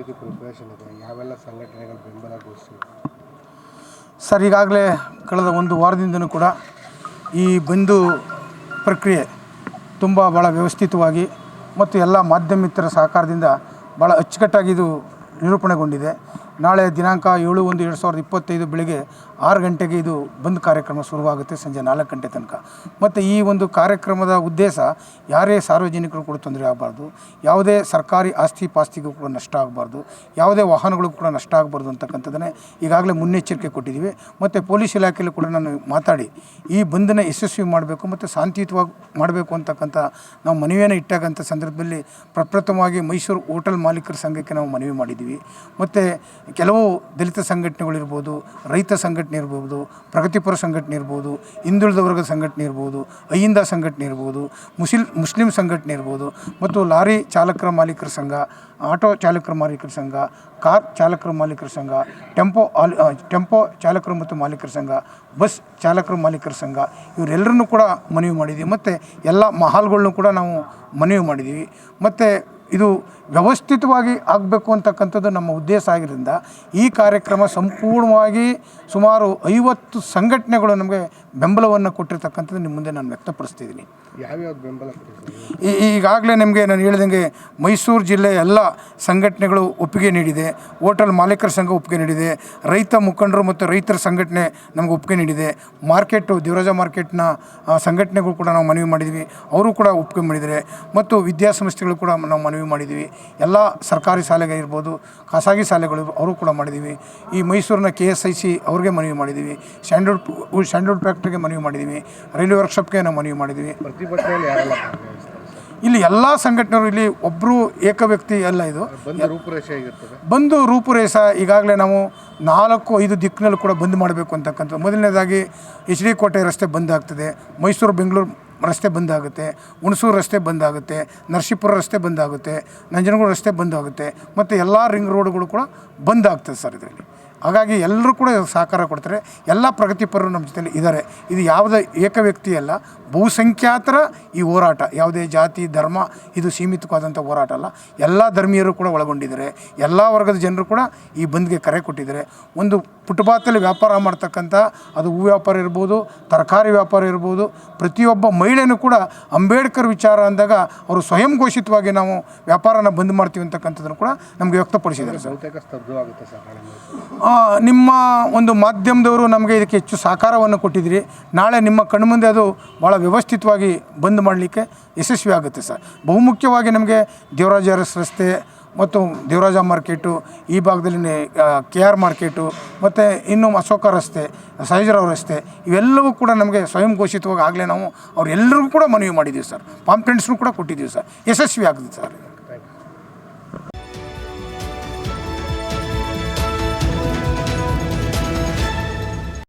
ರೀತಿ ಪ್ರಿಪ್ರೇಷನ್ ಇದೆ ಯಾವೆಲ್ಲ ಸಂಘಟನೆಗಳು ಬೆಂಬಲ ಘೋಷಿಸಿವೆ ಸರ್, ಈಗಾಗಲೇ ಕಳೆದ ಒಂದು ವಾರದಿಂದನೂ ಕೂಡ ಈ ಬಂದು ಪ್ರಕ್ರಿಯೆ ತುಂಬ ಭಾಳ ವ್ಯವಸ್ಥಿತವಾಗಿ ಮತ್ತು ಎಲ್ಲ ಮಾಧ್ಯಮಿತರ ಸಹಕಾರದಿಂದ ಭಾಳ ಅಚ್ಚುಕಟ್ಟಾಗಿ ಇದು ನಿರೂಪಣೆಗೊಂಡಿದೆ. ನಾಳೆ ದಿನಾಂಕ ಏಳು ಒಂದು ಎರಡು ಸಾವಿರದ ಇಪ್ಪತ್ತೈದು ಬೆಳಿಗ್ಗೆ ಆರು ಗಂಟೆಗೆ ಇದು ಬಂದ್ ಕಾರ್ಯಕ್ರಮ ಶುರುವಾಗುತ್ತೆ ಸಂಜೆ ನಾಲ್ಕು ಗಂಟೆ ತನಕ. ಮತ್ತು ಈ ಒಂದು ಕಾರ್ಯಕ್ರಮದ ಉದ್ದೇಶ ಯಾರೇ ಸಾರ್ವಜನಿಕರು ಕೂಡ ತೊಂದರೆ ಆಗಬಾರ್ದು, ಯಾವುದೇ ಸರ್ಕಾರಿ ಆಸ್ತಿ ಪಾಸ್ತಿಗೂ ಕೂಡ ನಷ್ಟ ಆಗಬಾರ್ದು, ಯಾವುದೇ ವಾಹನಗಳು ಕೂಡ ನಷ್ಟ ಆಗಬಾರ್ದು ಅಂತಕ್ಕಂಥದ್ದನ್ನೇ ಈಗಾಗಲೇ ಮುನ್ನೆಚ್ಚರಿಕೆ ಕೊಟ್ಟಿದ್ದೀವಿ. ಮತ್ತು ಪೊಲೀಸ್ ಇಲಾಖೆಯಲ್ಲೂ ಕೂಡ ನಾನು ಮಾತಾಡಿ ಈ ಬಂದನ್ನು ಯಶಸ್ವಿ ಮಾಡಬೇಕು ಮತ್ತು ಶಾಂತಿಯುತವಾಗಿ ಮಾಡಬೇಕು ಅಂತಕ್ಕಂಥ ನಾವು ಮನವಿಯನ್ನು ಇಟ್ಟಾಗಂಥ ಸಂದರ್ಭದಲ್ಲಿ ಪ್ರಪ್ರಥಮವಾಗಿ ಮೈಸೂರು ಹೋಟೆಲ್ ಮಾಲೀಕರ ಸಂಘಕ್ಕೆ ನಾವು ಮನವಿ ಮಾಡಿದ್ದೀವಿ. ಮತ್ತು ಕೆಲವು ದಲಿತ ಸಂಘಟನೆಗಳಿರ್ಬೋದು ರೈತ ಸಂಘಟನೆ ಇರ್ಬೋದು, ಪ್ರಗತಿಪರ ಸಂಘಟನೆ ಇರ್ಬೋದು, ಹಿಂದುಳಿದ ವರ್ಗದ ಸಂಘಟನೆ ಇರ್ಬೋದು, ಅಹಿಂದ ಸಂಘಟನೆ ಇರ್ಬೋದು, ಮುಸಿಲ್, ಮುಸ್ಲಿಂ ಸಂಘಟನೆ ಇರ್ಬೋದು, ಮತ್ತು ಲಾರಿ ಚಾಲಕರ ಮಾಲೀಕರ ಸಂಘ, ಆಟೋ ಚಾಲಕರ ಮಾಲೀಕರ ಸಂಘ, ಕಾರ್ ಚಾಲಕರ ಮಾಲೀಕರ ಸಂಘ, ಟೆಂಪೋ ಆಲ್ ಟೆಂಪೋ ಚಾಲಕರು ಮತ್ತು ಮಾಲೀಕರ ಸಂಘ, ಬಸ್ ಚಾಲಕರು ಮಾಲೀಕರ ಸಂಘ, ಇವರೆಲ್ಲರನ್ನೂ ಕೂಡ ಮನವಿ ಮಾಡಿದ್ದೀವಿ. ಮತ್ತು ಎಲ್ಲ ಮಹಾಲ್ಗಳ್ನೂ ಕೂಡ ನಾವು ಮನವಿ ಮಾಡಿದ್ದೀವಿ. ಮತ್ತು ಇದು ವ್ಯವಸ್ಥಿತವಾಗಿ ಆಗಬೇಕು ಅಂತಕ್ಕಂಥದ್ದು ನಮ್ಮ ಉದ್ದೇಶ ಆಗಿರೋದ್ರಿಂದ ಈ ಕಾರ್ಯಕ್ರಮ ಸಂಪೂರ್ಣವಾಗಿ ಸುಮಾರು ಐವತ್ತು ಸಂಘಟನೆಗಳು ನಮಗೆ ಬೆಂಬಲವನ್ನು ಕೊಟ್ಟಿರ್ತಕ್ಕಂಥದ್ದು ನಿಮ್ಮ ಮುಂದೆ ನಾನು ವ್ಯಕ್ತಪಡಿಸ್ತಿದ್ದೀನಿ. ಯಾವ್ಯಾವ ಬೆಂಬಲ ಈ ಈಗಾಗಲೇ ನಿಮಗೆ ನಾನು ಹೇಳಿದಂಗೆ ಮೈಸೂರು ಜಿಲ್ಲೆಯ ಎಲ್ಲ ಸಂಘಟನೆಗಳು ಒಪ್ಪಿಗೆ ನೀಡಿದೆ ಹೋಟೆಲ್ ಮಾಲೀಕರ ಸಂಘ ಒಪ್ಪಿಗೆ ನೀಡಿದೆ ರೈತ ಮುಖಂಡರು ಮತ್ತು ರೈತರ ಸಂಘಟನೆ ನಮಗೆ ಒಪ್ಪಿಗೆ ನೀಡಿದೆ ಮಾರ್ಕೆಟು ದೇವರಾಜ ಮಾರ್ಕೆಟ್ನ ಸಂಘಟನೆಗಳು ಕೂಡ ನಾವು ಮನವಿ ಮಾಡಿದ್ವಿ ಅವರು ಕೂಡ ಒಪ್ಪಿಗೆ ಮಾಡಿದರೆ ಮತ್ತು ವಿದ್ಯಾಸಂಸ್ಥೆಗಳು ಕೂಡ ನಾವು ಮನವಿ ಮಾಡಿದ್ದೀವಿ. ಎಲ್ಲ ಸರ್ಕಾರಿ ಶಾಲೆಗಳಿರ್ಬೋದು ಖಾಸಗಿ ಶಾಲೆಗಳು ಅವರು ಕೂಡ ಮಾಡಿದ್ದೀವಿ. ಈ ಮೈಸೂರಿನ ಕೆ ಎಸ್ ಐ ಸಿ ಅವ್ರಿಗೆ ಮನವಿ ಮಾಡಿದ್ದೀವಿ. ಸ್ಯಾಂಡ್ಲ್ವುಡ್ ಸ್ಯಾಂಡ್ಲ್ವುಡ್ ಫ್ಯಾಕ್ಟ್ರಿಗೆ ಮನವಿ ಮಾಡಿದ್ದೀವಿ. ರೈಲ್ವೆ ವರ್ಕ್ಶಾಪ್ಗೆ ನಾವು ಮನವಿ ಮಾಡಿದ್ದೀವಿ. ಪ್ರತಿಭಟನೆಯಲ್ಲಿ ಇಲ್ಲಿ ಎಲ್ಲ ಸಂಘಟನೆಗಳು ಇಲ್ಲಿ ಒಬ್ಬರು ಏಕ ವ್ಯಕ್ತಿ ಅಲ್ಲ ಇದು. ಬಂದ ರೂಪುರೇಷೆ ಆಗಿರ್ತದೆ. ಬಂದು ರೂಪುರೇಷ ಈಗಾಗಲೇ ನಾವು ನಾಲ್ಕು ಐದು ದಿಕ್ಕಿನಲ್ಲೂ ಕೂಡ ಬಂದ್ ಮಾಡಬೇಕು ಅಂತಕ್ಕಂಥದ್ದು. ಮೊದಲನೇದಾಗಿ ಎಚ್ ಡಿ ಕೋಟೆ ರಸ್ತೆ ಬಂದ್ ಆಗ್ತದೆ ಮೈಸೂರು ಬೆಂಗಳೂರು ರಸ್ತೆ ಬಂದ್ ಆಗುತ್ತೆ ಹುಣಸೂರು ರಸ್ತೆ ಬಂದ್ ಆಗುತ್ತೆ ನರಸೀಪುರ ರಸ್ತೆ ಬಂದ್ ಆಗುತ್ತೆ ನಂಜನಗೂಡು ರಸ್ತೆ ಬಂದ್ ಆಗುತ್ತೆ ಮತ್ತು ಎಲ್ಲ ರಿಂಗ್ ರೋಡ್ಗಳು ಕೂಡ ಬಂದ್ ಆಗ್ತದೆ ಸರ್ ಇದರಲ್ಲಿ. ಹಾಗಾಗಿ ಎಲ್ಲರೂ ಕೂಡ ಸಹಕಾರ ಕೊಡ್ತಾರೆ. ಎಲ್ಲ ಪ್ರಗತಿಪರರು ನಮ್ಮ ಜೊತೆಯಲ್ಲಿ ಇದ್ದಾರೆ. ಇದು ಯಾವುದೇ ಏಕ ವ್ಯಕ್ತಿ ಅಲ್ಲ ಬಹುಸಂಖ್ಯಾತರ ಈ ಹೋರಾಟ, ಯಾವುದೇ ಜಾತಿ, ಧರ್ಮ, ಇದು ಸೀಮಿತವಾದಂಥ ಹೋರಾಟ ಅಲ್ಲ. ಎಲ್ಲ ಧರ್ಮೀಯರು ಕೂಡ ಒಳಗೊಂಡಿದ್ದಾರೆ. ಎಲ್ಲ ವರ್ಗದ ಜನರು ಕೂಡ ಈ ಬಂದ್ಗೆ ಕರೆ ಕೊಟ್ಟಿದ್ದಾರೆ. ಒಂದು ಫುಟ್ಪಾತಲ್ಲಿ ವ್ಯಾಪಾರ ಮಾಡ್ತಕ್ಕಂಥ, ಅದು ಹೂ ವ್ಯಾಪಾರ ಇರ್ಬೋದು, ತರಕಾರಿ ವ್ಯಾಪಾರ ಇರ್ಬೋದು, ಪ್ರತಿಯೊಬ್ಬ ಮಹಿಳೆಯೂ ಕೂಡ ಅಂಬೇಡ್ಕರ್ ವಿಚಾರ ಅಂದಾಗ ಅವರು ಸ್ವಯಂ ಘೋಷಿತವಾಗಿ ನಾವು ವ್ಯಾಪಾರನ ಬಂದ್ ಮಾಡ್ತೀವಿ ಅಂತಕ್ಕಂಥದ್ದನ್ನು ಕೂಡ ನಮಗೆ ವ್ಯಕ್ತಪಡಿಸಿದ್ದಾರೆ ನಿಮ್ಮ ಒಂದು ಮಾಧ್ಯಮದವರು ನಮಗೆ ಇದಕ್ಕೆ ಹೆಚ್ಚು ಸಹಕಾರವನ್ನು ಕೊಟ್ಟಿದ್ದೀರಿ. ನಾಳೆ ನಿಮ್ಮ ಕಣ್ಮುಂದೆ ಅದು ಭಾಳ ವ್ಯವಸ್ಥಿತವಾಗಿ ಬಂದ್ ಮಾಡಲಿಕ್ಕೆ ಯಶಸ್ವಿ ಆಗುತ್ತೆ ಸರ್. ಬಹುಮುಖ್ಯವಾಗಿ ನಮಗೆ ದೇವರಾಜ ಅರಸ್ ರಸ್ತೆ ಮತ್ತು ದೇವರಾಜ ಮಾರ್ಕೆಟು, ಈ ಭಾಗದಲ್ಲಿ ಕೆ ಆರ್ ಮಾರ್ಕೆಟು ಮತ್ತು ಇನ್ನು ಅಶೋಕ ರಸ್ತೆ, ಸಹಜರಾವ್ ರಸ್ತೆ, ಇವೆಲ್ಲವೂ ಕೂಡ ನಮಗೆ ಸ್ವಯಂ ಘೋಷಿತವಾಗಿ ಆಗಲೇ ನಾವು ಅವರೆಲ್ಲರಿಗೂ ಕೂಡ ಮನವಿ ಮಾಡಿದ್ದೀವಿ ಸರ್. ಪಾಂಪ್ಲೆಂಟ್ಸ್ನು ಕೂಡ ಕೊಟ್ಟಿದ್ದೀವಿ ಸರ್. ಯಶಸ್ವಿ ಆಗುತ್ತೆ ಸರ್.